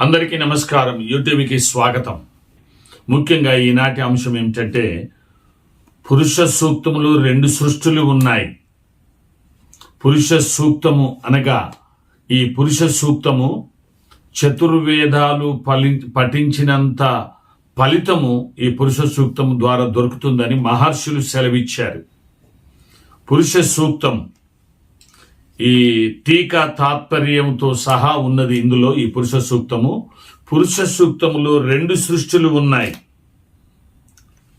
అందరికీ నమస్కారం. యూట్యూబ్కి స్వాగతం. ముఖ్యంగా ఈనాటి అంశం ఏమిటంటే పురుష సూక్తములు రెండు సృష్టులు ఉన్నాయి. పురుష సూక్తము అనగా ఈ పురుష సూక్తము చతుర్వేదాలు ఫలి పఠించినంత ఫలితము ఈ పురుష సూక్తము ద్వారా దొరుకుతుందని మహర్షులు సెలవిచ్చారు. పురుష సూక్తం ఈ టీకా తాత్పర్యంతో సహా ఉన్నది ఇందులో ఈ పురుష సూక్తము. పురుష సూక్తములో రెండు సృష్టిలు ఉన్నాయి.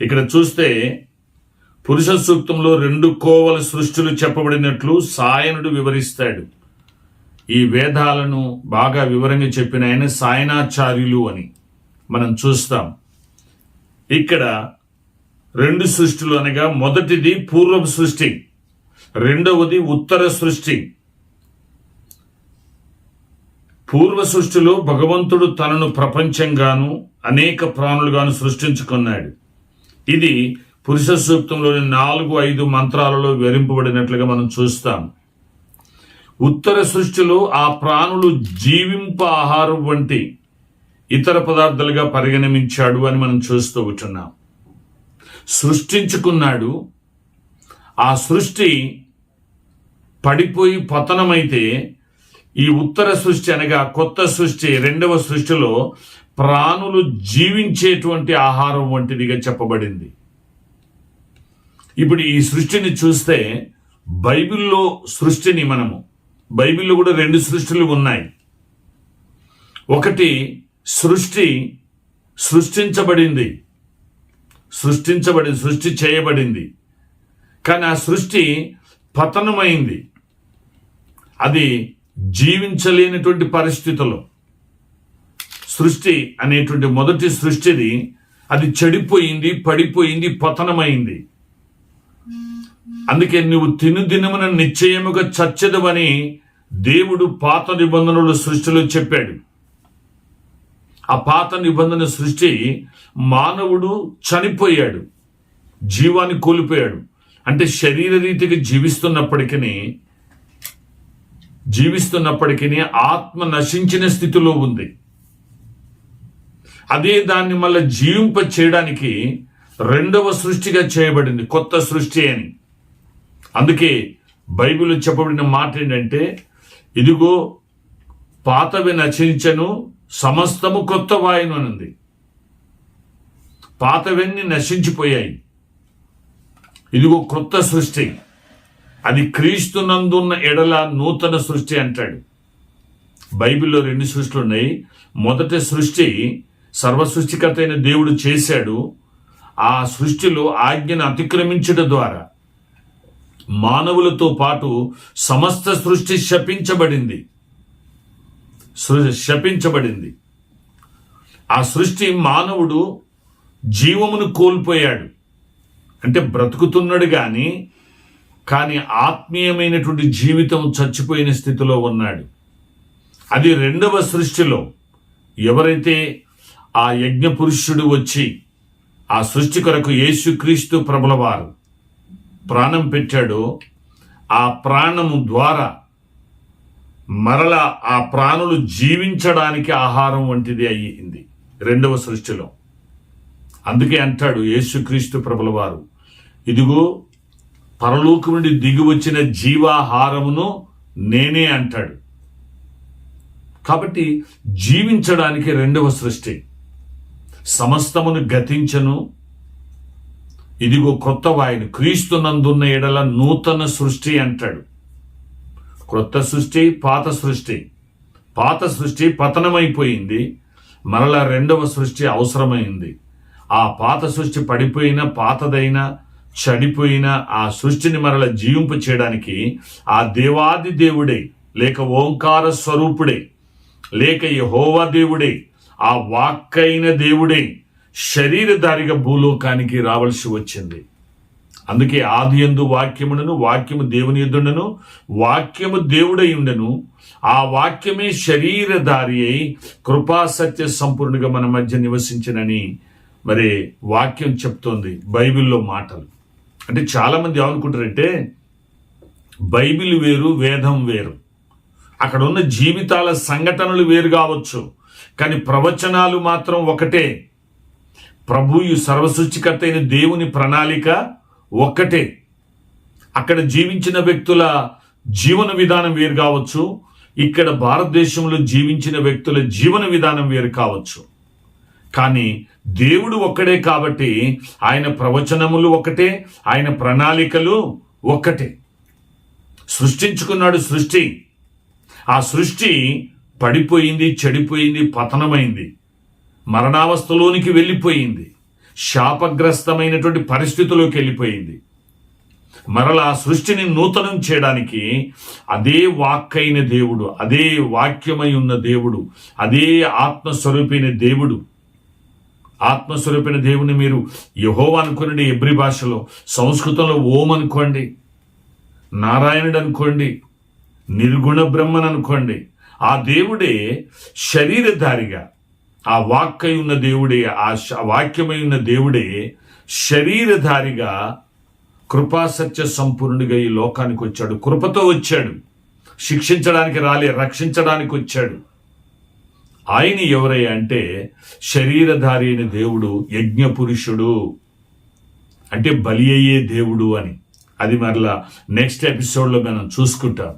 ఇక్కడ చూస్తే పురుష సూక్తంలో రెండు కోవల సృష్టిలు చెప్పబడినట్లు సాయనుడు వివరిస్తాడు. ఈ వేదాలను బాగా వివరంగా చెప్పిన ఆయన సాయనాచార్యులు అని మనం చూస్తాం. ఇక్కడ రెండు సృష్టిలు అనగా మొదటిది పూర్వపు సృష్టి. రెండవది ఉత్తర సృష్టి. పూర్వ సృష్టిలో భగవంతుడు తనను ప్రపంచంగాను అనేక ప్రాణులుగాను సృష్టించుకున్నాడు. ఇది పురుష సూక్తంలోని నాలుగు ఐదు మంత్రాలలో వివరింపబడినట్లుగా మనం చూస్తాం. ఉత్తర సృష్టిలో ఆ ప్రాణులు జీవింప ఆహారం వంటి ఇతర పదార్థాలుగా పరిగణించాడు అని మనం చూస్తూ ఉంటున్నాం. సృష్టించుకున్నాడు. ఆ సృష్టి పడిపోయి పతనమైతే ఈ ఉత్తర సృష్టి అనగా కొత్త సృష్టి రెండవ సృష్టిలో ప్రాణులు జీవించేటువంటి ఆహారం వంటిదిగా చెప్పబడింది. ఇప్పుడు ఈ సృష్టిని చూస్తే బైబిల్లో సృష్టిని మనము బైబిల్లో కూడా రెండు సృష్టిలు ఉన్నాయి. ఒకటి సృష్టి సృష్టించబడింది సృష్టించబడింది సృష్టి చేయబడింది. కానీ ఆ సృష్టి పతనమైంది. అది జీవించలేనటువంటి పరిస్థితుల్లో సృష్టి అనేటువంటి మొదటి సృష్టిది అది చెడిపోయింది పడిపోయింది పతనమైంది. అందుకే నువ్వు తిను దినమున నిశ్చయముగా చచ్చదవని దేవుడు పాత నిబంధనలు సృష్టిలో చెప్పాడు. ఆ పాత నిబంధన సృష్టి మానవుడు చనిపోయాడు జీవాన్ని కోల్పోయాడు. అంటే శరీర రీతిగా జీవిస్తున్నప్పటికీ జీవిస్తున్నప్పటికీ ఆత్మ నశించిన స్థితిలో ఉంది. అదే దాన్ని మళ్ళీ జీవింప చేయడానికి రెండవ సృష్టిగా చేయబడింది. కొత్త సృష్టి అని. అందుకే బైబిల్ చెప్పబడిన మాట ఏంటంటే ఇదిగో పాతవి నశించను సమస్తము కొత్త వాయును అనింది. పాతవన్నీ నశించిపోయాయి. ఇదిగో కొత్త సృష్టి. అది క్రీస్తునందున్న ఎడల నూతన సృష్టి అంటాడు. బైబిల్లో రెండు సృష్టిలు ఉన్నాయి. మొదటి సృష్టి సర్వ సృష్టికర్త అయిన దేవుడు చేశాడు. ఆ సృష్టిలో ఆజ్ఞను అతిక్రమించడం ద్వారా మానవులతో పాటు సమస్త సృష్టి శపించబడింది. సృ- శపించబడింది. ఆ సృష్టి మానవుడు జీవమును కోల్పోయాడు. అంటే బ్రతుకుతున్నాడు కానీ కానీ ఆత్మీయమైనటువంటి జీవితం చచ్చిపోయిన స్థితిలో ఉన్నాడు. అది రెండవ సృష్టిలో ఎవరైతే ఆ యజ్ఞ పురుషుడు వచ్చి ఆ సృష్టి కొరకు యేసుక్రీస్తు ప్రభులవారు ప్రాణం పెట్టాడో ఆ ప్రాణము ద్వారా మరల ఆ ప్రాణులు జీవించడానికి ఆహారం వంటిది అయ్యింది రెండవ సృష్టిలో. అందుకే అంటాడు యేసుక్రీస్తు ప్రభులవారు ఇదిగో పరలోకం నుండి దిగి వచ్చిన జీవాహారమును నేనే అంటాడు. కాబట్టి జీవించడానికి రెండవ సృష్టి. సమస్తమును గతించను. ఇదిగో కొత్త వాయిని క్రీస్తునందున్న ఎడల నూతన సృష్టి అంటాడు. క్రొత్త సృష్టి పాత సృష్టి. పాత సృష్టి పతనమైపోయింది. మరలా రెండవ సృష్టి అవసరమైంది. ఆ పాత సృష్టి పడిపోయిన పాతదైన చనిపోయిన ఆ సృష్టిని మరల జీవింపు చేయడానికి ఆ దేవాది దేవుడే లేక ఓంకార స్వరూపుడే లేక యహోవా దేవుడే ఆ వాక్కైన దేవుడే శరీరధారిగా భూలోకానికి రావాల్సి వచ్చింది. అందుకే ఆది ఎందు వాక్యమునను వాక్యము దేవుని ఎదుండను వాక్యము దేవుడై ఉండను. ఆ వాక్యమే శరీరధారి అయి కృపాసత్య సంపూర్ణగా సంపూర్ణుగా మన మధ్య నివసించనని మరి వాక్యం చెప్తోంది బైబిల్లో మాటలు. అంటే చాలామంది ఏమనుకుంటారంటే బైబిల్ వేరు వేదం వేరు. అక్కడ ఉన్న జీవితాల సంఘటనలు వేరు కావచ్చు కానీ ప్రవచనాలు మాత్రం ఒకటే. ప్రభు సర్వసృష్టికర్త అయిన దేవుని ప్రణాళిక ఒక్కటే. అక్కడ జీవించిన వ్యక్తుల జీవన విధానం వేరు కావచ్చు ఇక్కడ భారతదేశంలో జీవించిన వ్యక్తుల జీవన విధానం వేరు కావచ్చు. కానీ దేవుడు ఒక్కడే కాబట్టి ఆయన ప్రవచనములు ఒకటే ఆయన ప్రణాళికలు ఒక్కటే సృష్టించుకున్నాడు సృష్టి. ఆ సృష్టి పడిపోయింది చెడిపోయింది పతనమైంది. మరణావస్థలోనికి వెళ్ళిపోయింది. శాపగ్రస్తమైనటువంటి పరిస్థితిలోకి వెళ్ళిపోయింది. మరలా సృష్టిని నూతనం చేయడానికి అదే వాక్కైన దేవుడు అదే వాక్యమై ఉన్న దేవుడు అదే ఆత్మస్వరూపైన దేవుడు ఆత్మస్వరూపైన దేవుని మీరు యహో అనుకోండి ఎబ్రి భాషలో సంస్కృతంలో ఓం అనుకోండి నారాయణుడు అనుకోండి నిర్గుణ బ్రహ్మను అనుకోండి ఆ దేవుడే శరీరధారిగా ఆ వాక్కై ఉన్న దేవుడే ఆ వాక్యమై ఉన్న దేవుడే శరీరధారిగా కృపాసత్య సంపూర్ణుడిగా ఈ లోకానికి వచ్చాడు. కృపతో వచ్చాడు. శిక్షించడానికి రాలే రక్షించడానికి వచ్చాడు. ఆయన ఎవరై అంటే శరీరధారి అయిన దేవుడు యజ్ఞ పురుషుడు. అంటే బలి అయ్యే దేవుడు అని. అది మరలా నెక్స్ట్ ఎపిసోడ్లో మనం చూసుకుంటాం.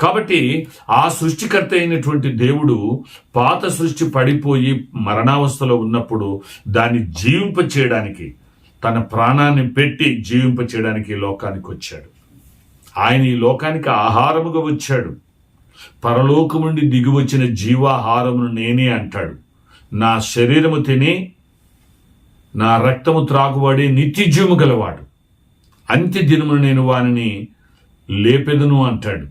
కాబట్టి ఆ సృష్టికర్త అయినటువంటి దేవుడు పాత సృష్టి పడిపోయి మరణావస్థలో ఉన్నప్పుడు దాన్ని జీవింప చేయడానికి తన ప్రాణాన్ని పెట్టి జీవింప చేయడానికి లోకానికి వచ్చాడు. ఆయన ఈ లోకానికి ఆహారముగా వచ్చాడు. పరలోకము నుండి జీవాహారమును నేనే అంటాడు. నా శరీరము తిని నా రక్తము త్రాగువాడి నిత్యజీవము గలవాడు. అంత్య దినమును నేను వానిని లేపెదను అంటాడు.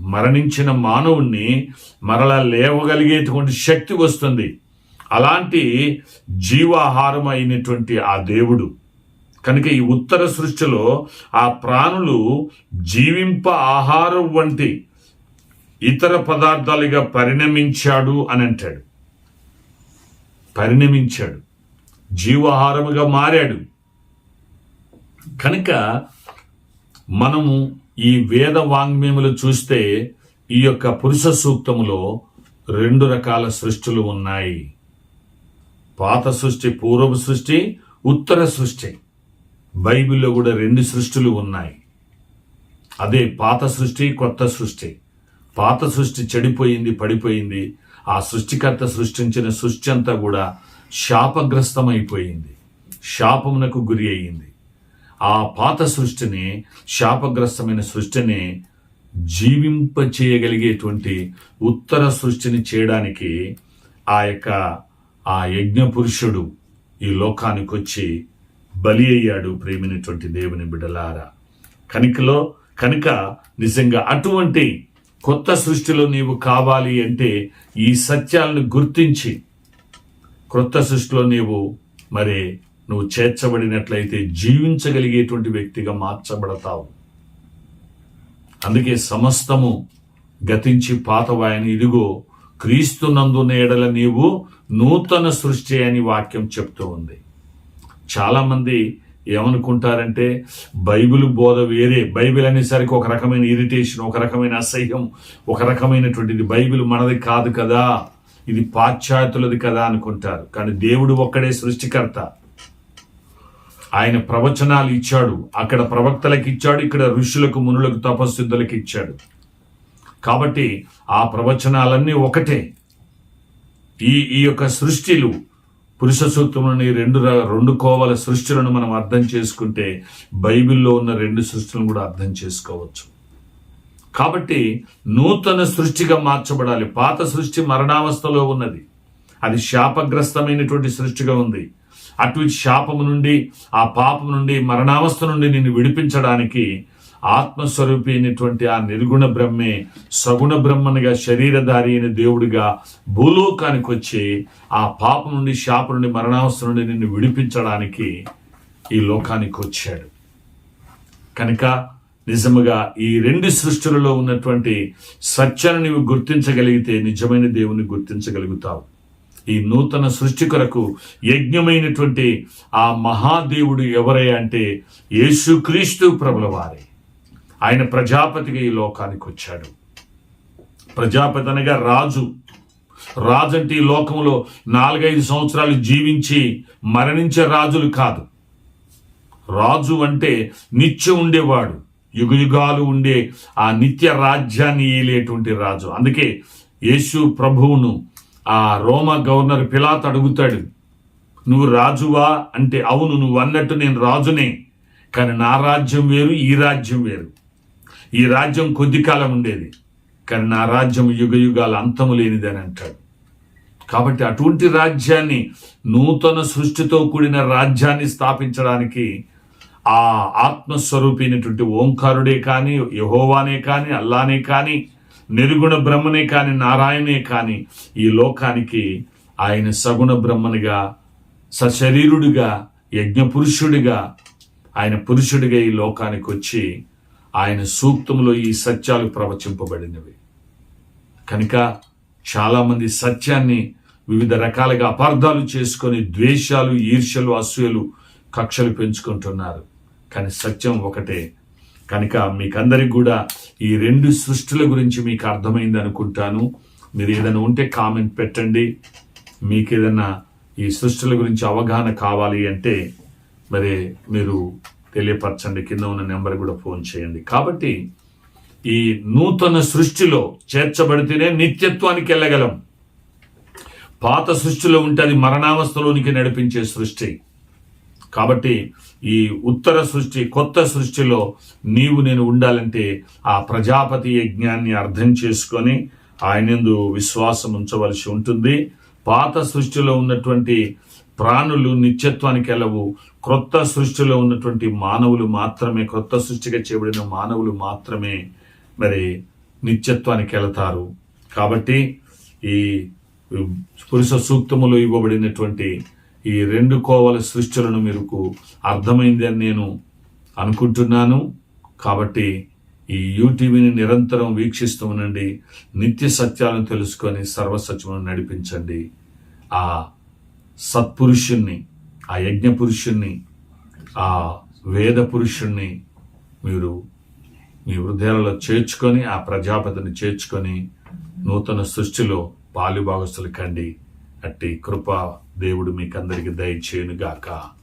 మరణించిన మానవుణ్ణి మరలా లేవగలిగేటువంటి శక్తి వస్తుంది. అలాంటి జీవాహారం అయినటువంటి ఆ దేవుడు. కనుక ఈ ఉత్తర సృష్టిలో ఆ ప్రాణులు జీవింప ఆహారం వంటి ఇతర పదార్థాలుగా పరిణమించాడు అని అంటాడు. పరిణమించాడు. జీవాహారముగా మారాడు. కనుక మనము ఈ వేద వాంగ్మయములు చూస్తే ఈ యొక్క పురుష సూక్తములో రెండు రకాల సృష్టిలు ఉన్నాయి. పాత సృష్టి పూర్వపు సృష్టి ఉత్తర సృష్టి. బైబిల్లో కూడా రెండు సృష్టిలు ఉన్నాయి. అదే పాత సృష్టి కొత్త సృష్టి. పాత సృష్టి చెడిపోయింది పడిపోయింది. ఆ సృష్టికర్త సృష్టించిన సృష్టి అంతా కూడా శాపగ్రస్తమైపోయింది. శాపమునకు గురి అయింది ఆ పాత సృష్టిని శాపగ్రస్తమైన సృష్టిని జీవింప చేయగలిగేటువంటి ఉత్తర సృష్టిని చేయడానికి ఆ యొక్క ఆ యజ్ఞ పురుషుడు ఈ లోకానికి వచ్చి బలి అయ్యాడు ప్రేమినటువంటి దేవుని బిడలారా కనుకలో కనుక నిజంగా అటువంటి కొత్త సృష్టిలో నీవు కావాలి అంటే ఈ సత్యాలను గుర్తించి క్రొత్త సృష్టిలో నీవు మరి నువ్వు చేర్చబడినట్లయితే జీవించగలిగేటువంటి వ్యక్తిగా మార్చబడతావు. అందుకే సమస్తము గతించి పాతవాయని ఇదిగో క్రీస్తునందున ఎడల నీవు నూతన సృష్టి అని వాక్యం చెప్తూ ఉంది. చాలామంది ఏమనుకుంటారంటే బైబిల్ బోధ వేరే. బైబిల్ అనేసరికి ఒక రకమైన ఇరిటేషన్ ఒక రకమైన అసహ్యం ఒక రకమైనటువంటిది. బైబిల్ మనది కాదు కదా. ఇది పాశ్చాత్యులది కదా అనుకుంటారు. కానీ దేవుడు ఒక్కడే సృష్టికర్త. ఆయన ప్రవచనాలు ఇచ్చాడు. అక్కడ ప్రవక్తలకు ఇచ్చాడు ఇక్కడ ఋషులకు మునులకు తపస్సుద్ధులకు ఇచ్చాడు. కాబట్టి ఆ ప్రవచనాలన్నీ ఒకటే. ఈ ఈ యొక్క సృష్టిలు పురుష సూక్తములని రెండు రెండు కోవల సృష్టిలను మనం అర్థం చేసుకుంటే బైబిల్లో ఉన్న రెండు సృష్టిలను కూడా అర్థం చేసుకోవచ్చు. కాబట్టి నూతన సృష్టిగా మార్చబడాలి. పాత సృష్టి మరణావస్థలో ఉన్నది. అది శాపగ్రస్తమైనటువంటి సృష్టిగా ఉంది. అటువంటి శాపము నుండి ఆ పాపం నుండి మరణావస్థ నుండి నిన్ను విడిపించడానికి ఆత్మస్వరూపి అయినటువంటి ఆ నిర్గుణ బ్రహ్మే సగుణ బ్రహ్మనిగా శరీరధారి అయిన దేవుడిగా భూలోకానికి వచ్చి ఆ పాపం నుండి శాప నుండి మరణావస్థ నుండి నిన్ను విడిపించడానికి ఈ లోకానికి వచ్చాడు. కనుక నిజముగా ఈ రెండు సృష్టిలలో ఉన్నటువంటి సత్యాన్ని నీవు గుర్తించగలిగితే నిజమైన దేవుని గుర్తించగలుగుతావు. ఈ నూతన సృష్టి కొరకు యజ్ఞమైనటువంటి ఆ మహాదేవుడు ఎవరై అంటే యేసుక్రీస్తు ప్రభుల వారే ఆయన ప్రజాపతిగా ఈ లోకానికి వచ్చాడు. ప్రజాపతి అనగా రాజు. రాజు అంటే ఈ లోకంలో నాలుగైదు సంవత్సరాలు జీవించి మరణించే రాజులు కాదు. రాజు అంటే నిత్యం ఉండేవాడు. యుగయుగాలు ఉండే ఆ నిత్య రాజ్యాన్ని ఏలేటువంటి రాజు. అందుకే యేసు ప్రభువును ఆ రోమ గవర్నర్ పిలాత్ అడుగుతాడు. నువ్వు రాజువా? అంటే అవును నువ్వు అన్నట్టు నేను రాజునే. కానీ నా రాజ్యం వేరు ఈ రాజ్యం వేరు. ఈ రాజ్యం కొద్ది కాలం ఉండేది కానీ నా రాజ్యం యుగ యుగాల అంతము లేనిదని అంటాడు. కాబట్టి అటువంటి రాజ్యాన్ని నూతన సృష్టితో కూడిన రాజ్యాన్ని స్థాపించడానికి ఆ ఆత్మస్వరూపైనటువంటి ఓంకారుడే కానీ యహోవానే కానీ అల్లానే కానీ నిర్గుణ బ్రహ్మనే కానీ నారాయణే కానీ ఈ లోకానికి ఆయన సగుణ బ్రహ్మనిగా సశరీరుడిగా యజ్ఞపురుషుడిగా ఆయన పురుషుడిగా ఈ లోకానికి వచ్చి ఆయన సూక్తంలో ఈ సత్యాలు ప్రవచింపబడినవి. కనుక చాలామంది సత్యాన్ని వివిధ రకాలుగా అపార్థాలు చేసుకొని ద్వేషాలు ఈర్ష్యలు అసూయలు కక్షలు పెంచుకుంటున్నారు. కానీ సత్యం ఒకటే. కనుక మీకందరికి కూడా ఈ రెండు సృష్టిల గురించి మీకు అర్థమైంది అనుకుంటాను. మీరు ఏదైనా ఉంటే కామెంట్ పెట్టండి. మీకు ఏదైనా ఈ సృష్టిల గురించి అవగాహన కావాలి అంటే మరి మీరు తెలియపరచండి. కింద ఉన్న నెంబర్ కూడా ఫోన్ చేయండి. కాబట్టి ఈ నూతన సృష్టిలో చేర్చబడితేనే నిత్యత్వానికి వెళ్ళగలం. పాత సృష్టిలో ఉంటే అది మరణావస్థలోనికి నడిపించే సృష్టి. కాబట్టి ఈ ఉత్తర సృష్టి కొత్త సృష్టిలో నీవు నేను ఉండాలంటే ఆ ప్రజాపతి యజ్ఞాన్ని అర్థం చేసుకొని ఆయనందు విశ్వాసం ఉంచవలసి ఉంటుంది. పాత సృష్టిలో ఉన్నటువంటి ప్రాణులు నిత్యత్వానికి వెళ్ళవు క్రొత్త సృష్టిలో ఉన్నటువంటి మానవులు మాత్రమే క్రొత్త సృష్టిగా చేయబడిన మానవులు మాత్రమే మరి నిత్యత్వానికి వెళతారు కాబట్టి ఈ పురుష సూక్తములు ఇవ్వబడినటువంటి ఈ రెండు కోవల సృష్టిలను మీకు అర్థమైంది అని నేను అనుకుంటున్నాను. కాబట్టి ఈ యూటీవీని నిరంతరం వీక్షిస్తూ ఉండండి. నిత్య సత్యాలను తెలుసుకొని సర్వసత్యములను నడిపించండి. ఆ సత్పురుషుణ్ణి ఆ యజ్ఞ పురుషుణ్ణి ఆ వేద పురుషుణ్ణి మీరు మీ హృదయాలలో చేర్చుకొని ఆ ప్రజాపతిని చేర్చుకొని నూతన సృష్టిలో పాలుభాగస్తులు కండి. అట్టి కృప దేవుడు మీకందరికీ దయచేయునుగాక.